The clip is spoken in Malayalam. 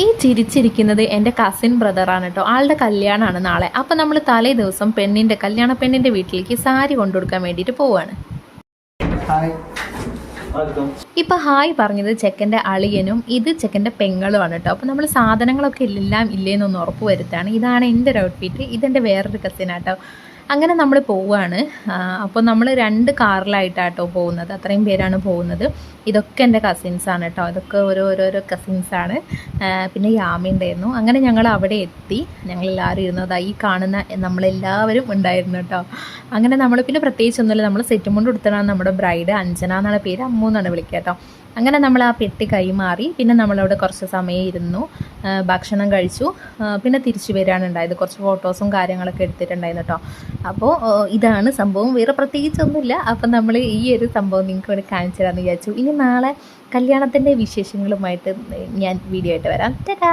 ഈ ചിരിച്ചിരിക്കുന്നത് എന്റെ കസിൻ ബ്രദറാണ് കേട്ടോ ആളുടെ കല്യാണമാണ് നാളെ. അപ്പം നമ്മൾ തലേ ദിവസം പെണ്ണിന്റെ കല്യാണ പെണ്ണിന്റെ വീട്ടിലേക്ക് സാരി കൊണ്ടുകൊടുക്കാൻ വേണ്ടിയിട്ട് പോവാണ്. ഇപ്പൊ ഹായ് പറഞ്ഞത് ചെക്കന്റെ അളിയനും ഇത് ചെക്കന്റെ പെങ്ങളുമാണ് കേട്ടോ അപ്പോൾ നമ്മൾ സാധനങ്ങളൊക്കെ എല്ലാം ഇല്ലേന്നൊന്ന് ഉറപ്പ് വരുത്താണ് ഇതാണ് എന്റെ ഒരു ഔട്ട്ഫിറ്റ് ഇതെന്റെ വേറൊരു കസിനാട്ടോ അങ്ങനെ നമ്മൾ പോവുകയാണ്. അപ്പോൾ നമ്മൾ രണ്ട് കാറിലായിട്ടാട്ടോ പോകുന്നത്. അത്രയും പേരാണ് പോകുന്നത്. ഇതൊക്കെ എന്റെ കസിൻസാണ് കേട്ടോ ഇതൊക്കെ ഓരോ ഓരോരോ കസിൻസാണ് പിന്നെ യാമി ഉണ്ടായിരുന്നു. അങ്ങനെ ഞങ്ങൾ അവിടെ എത്തി. ഞങ്ങളെല്ലാവരും ഇരുന്നത് ഈ കാണുന്ന നമ്മളെല്ലാവരും ഉണ്ടായിരുന്നു കേട്ടോ അങ്ങനെ നമ്മൾ പിന്നെ പ്രത്യേകിച്ച് ഒന്നുമില്ല. നമ്മൾ സെറ്റും കൊണ്ട് കൊടുത്തതാണ് നമ്മുടെ ബ്രൈഡ് അഞ്ജന എന്നുള്ള പേര്. അമ്മു എന്നാണ് വിളിക്കുക കേട്ടോ അങ്ങനെ നമ്മൾ ആ പെട്ടി കൈമാറി. പിന്നെ നമ്മളവിടെ കുറച്ച് സമയം ഇരുന്നു. ഭക്ഷണം കഴിച്ചു. പിന്നെ തിരിച്ചു വരികയാണ് ഉണ്ടായത്. കുറച്ച് ഫോട്ടോസും കാര്യങ്ങളൊക്കെ എടുത്തിട്ടുണ്ടായിരുന്നു കേട്ടോ. അപ്പോൾ ഇതാണ് സംഭവം. വേറെ പ്രത്യേകിച്ചൊന്നുമില്ല അപ്പം നമ്മൾ ഈ ഒരു സംഭവം നിങ്ങൾക്ക് ഇവിടെ കാണിച്ചു തരാമെന്ന് വിചാരിച്ചു. ഇനി നാളെ കല്യാണത്തിന്റെ വിശേഷങ്ങളുമായിട്ട് ഞാൻ വീഡിയോ ആയിട്ട് വരാം. ടാറ്റാ!